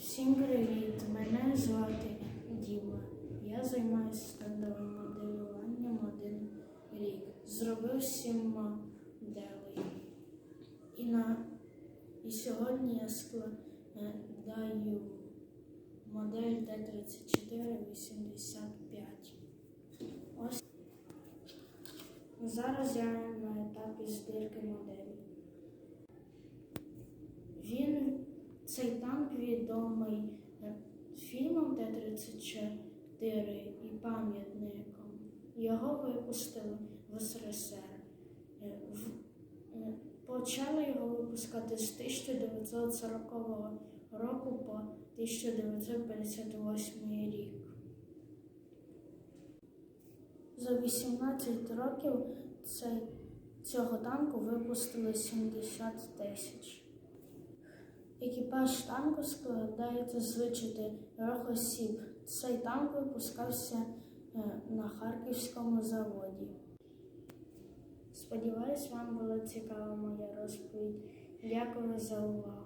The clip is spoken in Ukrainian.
Всім привіт! Мене звати Діма. Я займаюся стендовим моделюванням один рік. Зробив сім моделей. І, на... І сьогодні я складаю модель Т-3485. Ось зараз я на етапі збірки моделей. Цей танк відомий е, фільмом Т-34 і пам'ятником. Його випустили в СРСР. Е, е, Почали його випускати з 1940 року по 1958 рік. За 18 років цього танку випустили 70 тисяч. Екіпаж танку складається з чотирьох осіб. Цей танк випускався е, на Харківському заводі. Сподіваюсь, вам була цікава моя розповідь. Дякую за увагу.